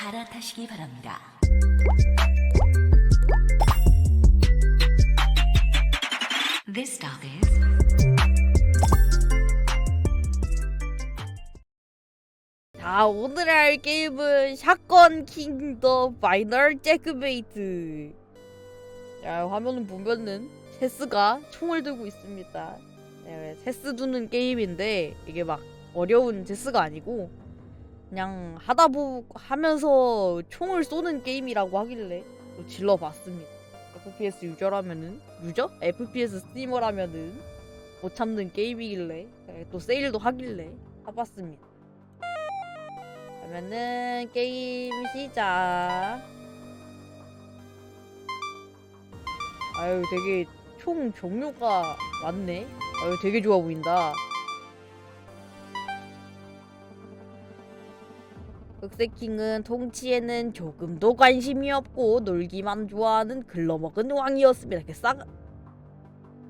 갈아타시기 바랍니다. 자 오늘 할 게임은 샷건 킹더 파이널 잭메이트 자 화면을 보면은 체스가 총을 들고 있습니다 네, 체스 두는 게임인데 이게 막 어려운 체스가 아니고 그냥 하다 보 하면서 총을 쏘는 게임이라고 하길래 또 질러봤습니다 FPS 유저라면은 유저? FPS 스트리머라면은 못 참는 게임이길래 네, 또 세일도 하길래 해봤습니다 그러면은 게임 시작. 아유 되게 총 종류가 많네. 아유 되게 좋아 보인다. 흑색킹은 통치에는 조금도 관심이 없고 놀기만 좋아하는 글러먹은 왕이었습니다. 싸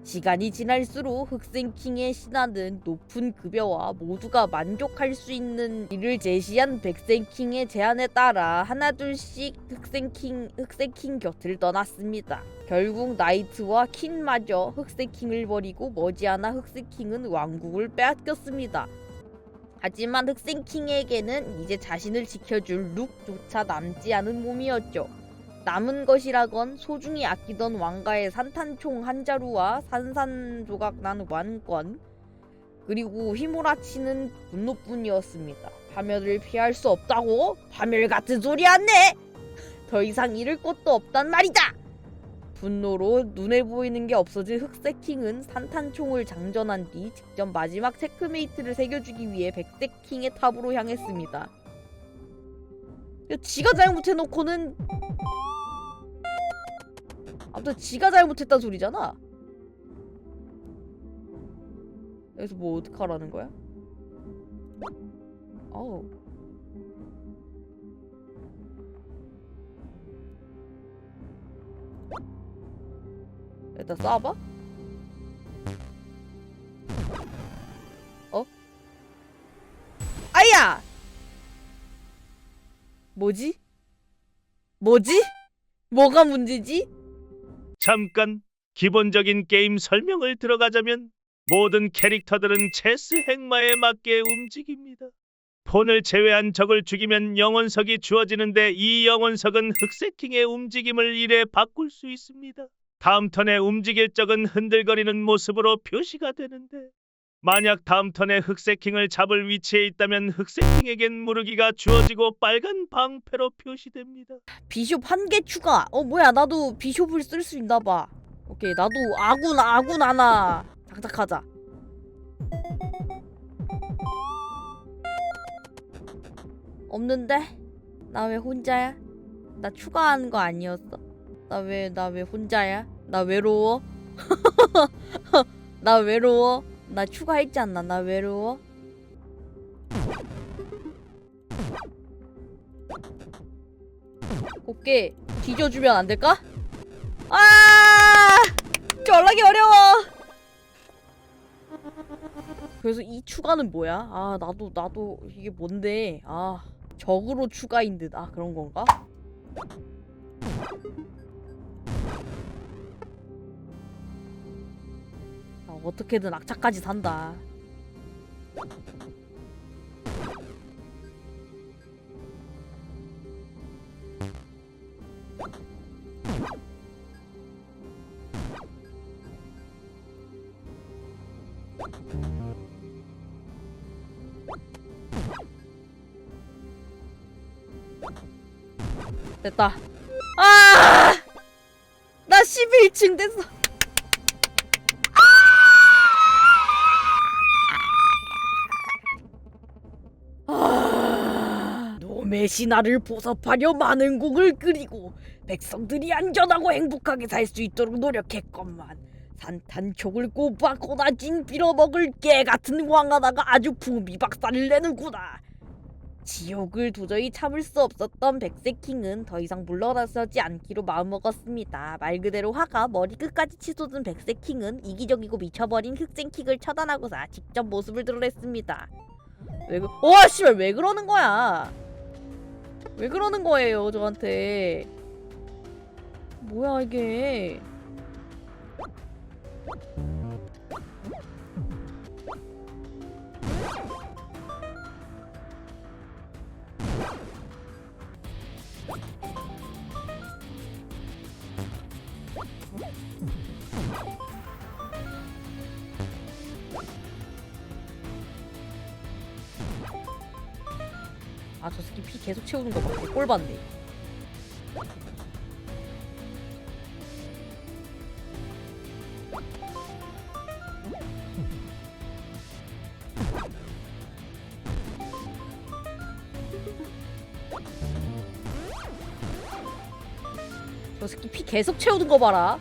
시간이 지날수록 흑생킹의 신하는 높은 급여와 모두가 만족할 수 있는 일을 제시한 백생킹의 제안에 따라 하나둘씩 흑생킹, 흑생킹 곁을 떠났습니다. 결국 나이트와 킨마저 흑생킹을 버리고 머지않아 흑생킹은 왕국을 빼앗겼습니다. 하지만 흑생킹에게는 이제 자신을 지켜줄 룩조차 남지 않은 몸이었죠. 남은 것이라건 소중히 아끼던 왕가의 산탄총 한 자루와 산산조각 난 완권 그리고 휘몰아치는 분노뿐이었습니다. 파멸을 피할 수 없다고? 파멸 같은 소리 안 내! 더 이상 잃을 것도 없단 말이다! 분노로 눈에 보이는 게 없어진 흑색킹은 산탄총을 장전한 뒤 직접 마지막 체크메이트를 새겨주기 위해 백색킹의 탑으로 향했습니다. 야, 지가 잘못해놓고는 아무튼 지가 잘못했단 소리잖아. 여기서 뭐 어떡하라는 거야? 어우. 일단 쏴봐. 어? 아야! 뭐지? 뭐지? 뭐가 문제지? 잠깐 기본적인 게임 설명을 들어가자면 모든 캐릭터들은 체스 행마에 맞게 움직입니다. 폰을 제외한 적을 죽이면 영혼석이 주어지는데 이 영혼석은 흑세킹의 움직임을 이래 바꿀 수 있습니다. 다음 턴에 움직일 적은 흔들거리는 모습으로 표시가 되는데 만약 다음 턴에 흑세킹을 잡을 위치에 있다면 흑세킹에겐 무르기가 주어지고 빨간 방패로 표시됩니다. 비숍 한 개 추가. 어 뭐야 나도 비숍을 쓸 수 있나 봐. 오케이 나도 아군 아군 하나 장착하자. 없는데? 나 왜 혼자야? 나 추가하는 거 아니었어? 나 왜 나 왜 혼자야? 나 외로워? 나 외로워? 나 추가했지 않나? 나 외로워? 곱게 뒤져주면 안 될까? 아! 연락이 어려워. 그래서 이 추가는 뭐야? 아 나도 나도 이게 뭔데? 아 적으로 추가인 듯. 아 그런 건가? 아, 어떻게든 악착까지 산다. 됐다. 아! 나 11층 됐어. 신하를 보섭하려 많은 곡을 끓이고 백성들이 안전하고 행복하게 살 수 있도록 노력했건만 산탄촉을 꼽아 꼬다진 빌어먹을 개 같은 왕하다가 아주 부미박살을 내는구나. 지옥을 도저히 참을 수 없었던 백색킹은 더 이상 물러나서지 않기로 마음먹었습니다. 말 그대로 화가 머리 끝까지 치솟은 백색킹은 이기적이고 미쳐버린 흑생킹을 처단하고서 직접 모습을 드러냈습니다. 왜 그... 와 씨발 왜 그러는 거야? 왜 그러는 거예요 저한테 뭐야 이게 아 저 새끼 피 계속 채우는 거 봐. 꼴 봤네. 저 새끼 피 계속 채우는 거 봐라.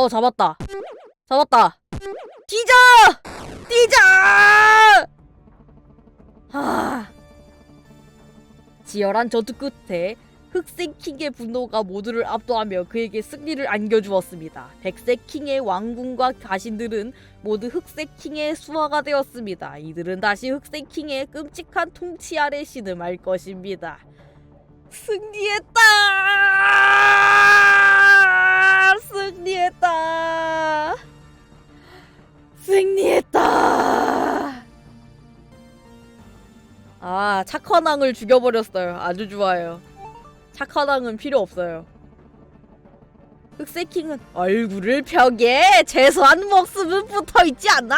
어 잡았다 잡았다 뒤져 뛰자 하 지열한 전투 끝에 흑색 킹의 분노가 모두를 압도하며 그에게 승리를 안겨주었습니다. 백색 킹의 왕궁과 가신들은 모두 흑색 킹의 수하가 되었습니다. 이들은 다시 흑색 킹의 끔찍한 통치 아래 신음할 것입니다. 승리했다! 승리했다! 승리했다! 아, 착화낭을 죽여버렸어요. 아주 좋아요. 착화낭은 필요 없어요. 흑색킹은 얼굴을 벽에 최소한 목숨은 붙어 있지 않나?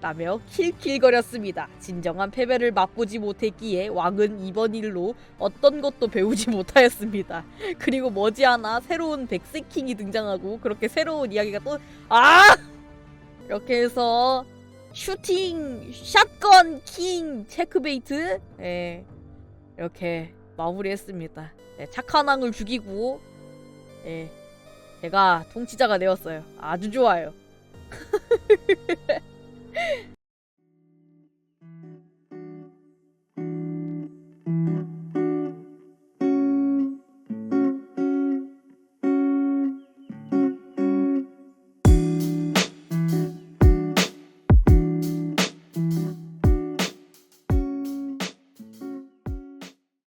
라며 킬킬거렸습니다. 진정한 패배를 맛보지 못했기에 왕은 이번 일로 어떤 것도 배우지 못하였습니다. 그리고 머지않아 새로운 백색킹이 등장하고 그렇게 새로운 이야기가 또 아! 이렇게 해서 슈팅 샷건 킹 체크베이트 예 이렇게 마무리했습니다. 네, 착한 왕을 죽이고 예 제가 통치자가 되었어요. 아주 좋아요.